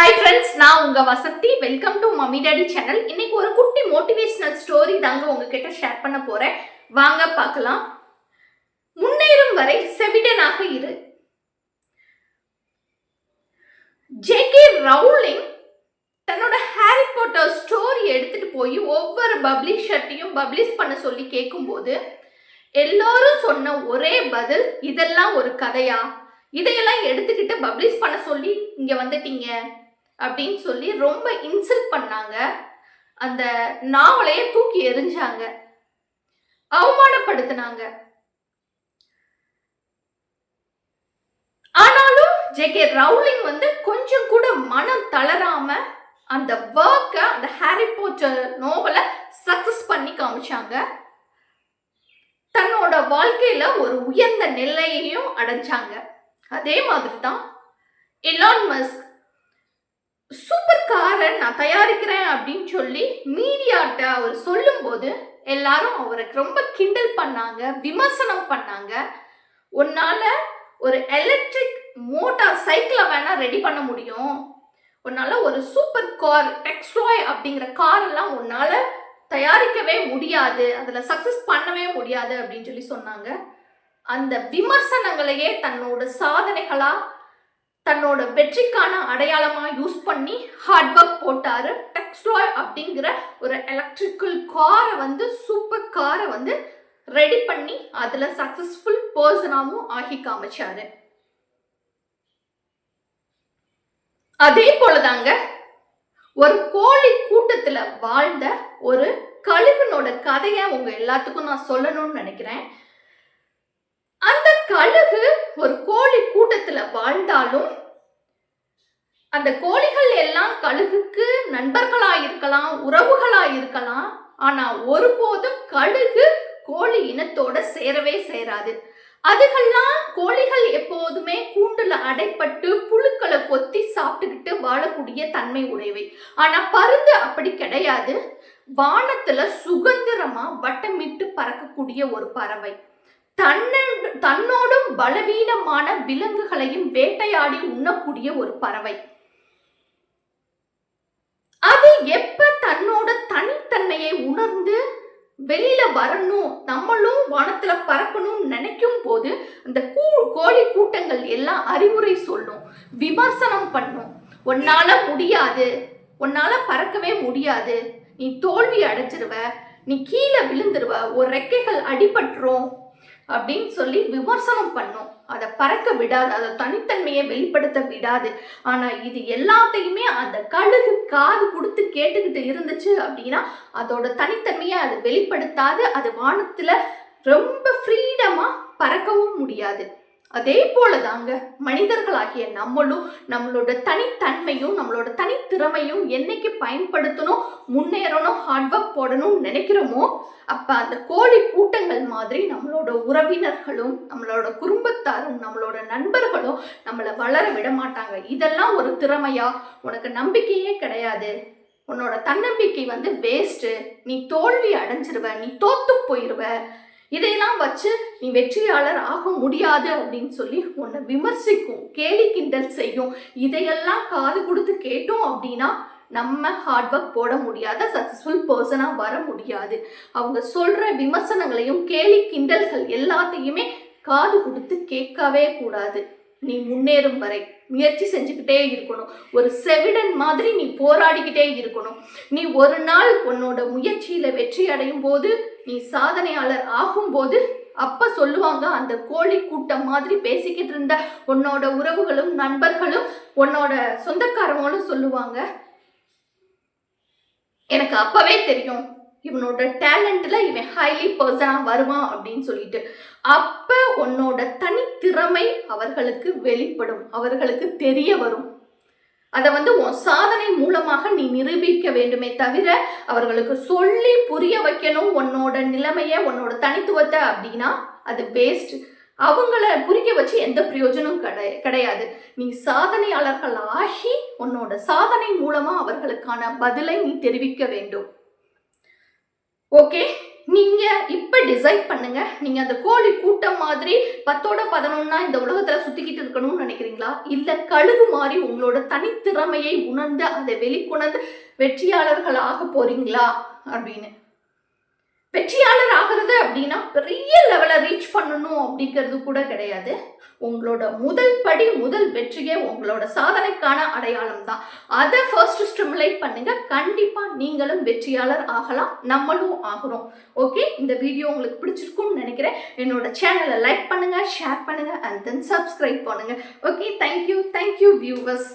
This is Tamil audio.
ஹாய் ஃப்ரெண்ட்ஸ் நான் உங்க Vasanthi. Welcome to mummy daddy channel இன்னைக்கு ஒரு குட்டி மோட்டிவேஷனல் ஸ்டோரி தாங்க உங்ககிட்ட ஷேர் பண்ண போறேன். வாங்க பார்க்கலாம். முன்னேறும் வரை செவிடனாக இரு. ஜேகே ரவுலிங் தன்னோட ஹாரி போட்டர் ஸ்டோரி எடுத்துட்டு போய் ஒவ்வொரு பப்ளிஷர்ட்டையும் பப்ளிஷ் பண்ண சொல்லி கேட்கும்போது எல்லாரும் சொன்ன ஒரே பதில் இதெல்லாம் ஒரு கதையா? இதையெல்லாம் எடுத்துக்கிட்டு பப்ளிஷ் பண்ண சொல்லி இங்க வந்துட்டீங்க. அப்படின்னு சொல்லி ரொம்ப இன்சல்ட் பண்ணாங்க. அந்த நாவலையே தூக்கி எறிஞ்சாங்க. அவமானப்படுத்தினாங்க. ஆனாலும் ஜே ரவுலிங் வந்து கொஞ்சம் கூட மனம் தளராம அந்த ஒர்க்கை அந்த ஹாரி போட்டர் நோவலை சக்சஸ் பண்ணி காமிச்சாங்க. தன்னோட வாழ்க்கையில ஒரு உயர்ந்த நிலையையும் அடைஞ்சாங்க. அதே மாதிரி தான் எலான் மஸ்க் சூப்பர் காரை நான் தயாரிக்கிறேன் அப்படின்னு சொல்லி மீடியாட்ட அவர் சொல்லும்போது எல்லாரும் அவருக்கு ரொம்ப கிண்டல் பண்ணாங்க விமர்சனம் பண்ணாங்க. உன்னால ஒரு எலக்ட்ரிக் மோட்டார் சைக்கிளை வேணா ரெடி பண்ண முடியும். உன்னால ஒரு சூப்பர் கார் டெக்ஸ்ட்ராய் அப்படிங்கிற கார் எல்லாம் உன்னால தயாரிக்கவே முடியாது. அதில் சக்ஸஸ் பண்ணவே முடியாது அப்படின்னு சொல்லி சொன்னாங்க. அந்த விமர்சனங்களையே தன்னோட சாதனைகளாக தன்னோட வெற்றிக்கான அடையாளமாக யூஸ் பண்ணி ஹார்ட் ஒர்க் போட்டாரு. டெக்ஸ்ட்ராய் அப்படிங்கிற ஒரு எலக்ட்ரிக்கல் காரை வந்து சூப்பர் காரை வந்து ரெடி பண்ணி அதில் சக்ஸஸ்ஃபுல் பர்சனாகவும் ஆகி காமிச்சாரு. அதே போலதாங்க ஒரு கோழி கூட்டத்தில் வாழ்ந்த ஒரு கழுகுனோட கதையை உங்க எல்லாத்துக்கும் நான் சொல்லணும்னு நினைக்கிறேன். அந்த கழுகு ஒரு கோழி கூட்டத்தில் வாழ்ந்தாலும் அந்த கோழிகள் எல்லாம் கழுகுக்கு நண்பர்களா இருக்கலாம் உறவுகளா இருக்கலாம் ஆனா ஒருபோதும் கழுகு கோழி இனத்தோட சேரவே சேராது. அதுகெல்லாம் கோழிகள் எப்போதுமே கூண்டுல அடைப்பட்டு புழுக்களை கொத்தி சாப்பிட்டுக்கிட்டு வாழக்கூடிய தன்மை உடையவை. ஆனா பருந்து அப்படி கிடையாது. வானத்துல சுதந்திரமா வட்டமிட்டு பறக்கக்கூடிய ஒரு பறவை. தன்னோடு தன்னோடும் பலவீனமான விலங்குகளையும் வேட்டையாடி உண்ணக்கூடிய ஒரு பறவை. எப்ப தன்னோட தனித்தன்மையை உணர்ந்து வெளியில வரணும் நம்மளும் வானத்துல பறக்கணும்னு நினைக்கும் போது அந்த கூ கோழி கூட்டங்கள் எல்லாம் அறிவுரை சொல்லும் விமர்சனம் பண்ணும். உன்னால முடியாது உன்னால பறக்கவே முடியாது. நீ தோல்வி அடைஞ்சிருவ நீ கீழே விழுந்துருவ ஒரு ரெக்கைகள் அடிபட்டுரும் அப்படின்னு சொல்லி விமர்சனம் பண்ணும். அதை பறக்க விடாது அதை தனித்தன்மையை வெளிப்படுத்த விடாது. ஆனால் இது எல்லாத்தையுமே அந்த கழுகு காது கொடுத்து கேட்டுக்கிட்டு இருந்துச்சு அப்படின்னா அதோட தனித்தன்மையை அது வெளிப்படுத்தாது அது வானத்தில் ரொம்ப ஃப்ரீடமாக பறக்கவும் முடியாது. அதே போல தாங்க மனிதர்களாகிய நம்மளும் நம்மளோட தனித்தன்மையும் நம்மளோட தனித்திறமையும் என்னைக்கு பயன்படுத்தணும் முன்னேறணும் ஹார்ட் ஒர்க் போடணும்னு நினைக்கிறோமோ அப்ப அந்த கோழி கூட்டங்கள் மாதிரி நம்மளோட உறவினர்களும் நம்மளோட குடும்பத்தாரும் நம்மளோட நண்பர்களும் நம்மளை வளர விட மாட்டாங்க இதெல்லாம் ஒரு திறமையா? உனக்கு நம்பிக்கையே கிடையாது. உன்னோட தன்னம்பிக்கை வந்து வேஸ்ட்டு நீ தோல்வி அடைஞ்சிருவ நீ தோத்து போயிருவ. இதையெல்லாம் வச்சு நீ வெற்றியாளர் ஆக முடியாது அப்படின்னு சொல்லி உன்னை விமர்சிக்கும் கேலி கிண்டல் செய்யும். இதையெல்லாம் காது கொடுத்து கேட்டோம் அப்படின்னா நம்ம ஹார்ட் ஒர்க் போட முடியாத சக்ஸஸ்ஃபுல் பர்சனாக வர முடியாது. அவங்க சொல்கிற விமர்சனங்களையும் கேலி கிண்டல்கள் எல்லாத்தையுமே காது கொடுத்து கேட்கவே கூடாது. நீ முன்னேறும் வரை முயற்சி செஞ்சுக்கிட்டே இருக்கணும். ஒரு செவிடன் மாதிரி நீ போராடிக்கிட்டே இருக்கணும். நீ ஒரு நாள் உன்னோட முயற்சியில் வெற்றி அடையும் போது நீ சாதனையாளர் ஆகும்போது அப்ப சொல்லுவாங்க அந்த கோழி கூட்டம் மாதிரி பேசிக்கிட்டு இருந்த உன்னோட உறவுகளும் நண்பர்களும் உன்னோட சொந்தக்காரங்களும் சொல்லுவாங்க. எனக்கு அப்பவே தெரியும் இவனோட டேலண்ட்ல இவன் ஹைலி பர்சனா வருவான் அப்படின்னு சொல்லிட்டு. அப்ப உன்னோட தனித்திறமை அவர்களுக்கு வெளிப்படும் அவர்களுக்கு தெரிய வரும். அதை வந்து உன் சாதனை மூலமாக நீ நிரூபிக்க வேண்டுமே தவிர அவர்களுக்கு சொல்லி புரிய வைக்கணும் உன்னோட நிலைமையை உன்னோட தனித்துவத்தை அப்படின்னா அது வேஸ்ட் அவங்கள புரிய வச்சு எந்த பிரயோஜனமும் கிடை கிடையாது. நீ சாதனையாளர்கள் ஆகி உன்னோட சாதனை மூலமா அவர்களுக்கான பதிலை நீ தெரிவிக்க வேண்டும். ஓகே டிசைட் பண்ணுங்க. நீங்க அந்த கோழி கூட்டம் மாதிரி பத்தோட பதினொன்னா இந்த உலகத்துல சுத்திக்கிட்டு இருக்கணும்னு நினைக்கிறீங்களா? இல்ல கழுகு மாதிரி உங்களோட தனித்திறமையை உணர்ந்து அதை வெளிக்கொணர்ந்து வெற்றியாளர்கள் ஆக போறீங்களா? அப்படின்னு. வெற்றியாளர் ஆகிறது அப்படின்னா பெரிய லெவலை ரீச் பண்ணணும் அப்படிங்கிறது கூட கிடையாது. உங்களோட முதல் படி முதல் வெற்றியே உங்களோட சாதனைக்கான அடையாளம் தான். அதை ஃபர்ஸ்ட் ஸ்டிமுலேட் பண்ணுங்க. கண்டிப்பா நீங்களும் வெற்றியாளர் ஆகலாம். நம்மளும் ஆகிறோம். ஓகே இந்த வீடியோ உங்களுக்கு பிடிச்சிருக்கும்னு நினைக்கிறேன். என்னோட சேனலை லைக் பண்ணுங்க ஷேர் பண்ணுங்க அண்ட் தென் சப்ஸ்கிரைப் பண்ணுங்க. Okay thank you thank you viewers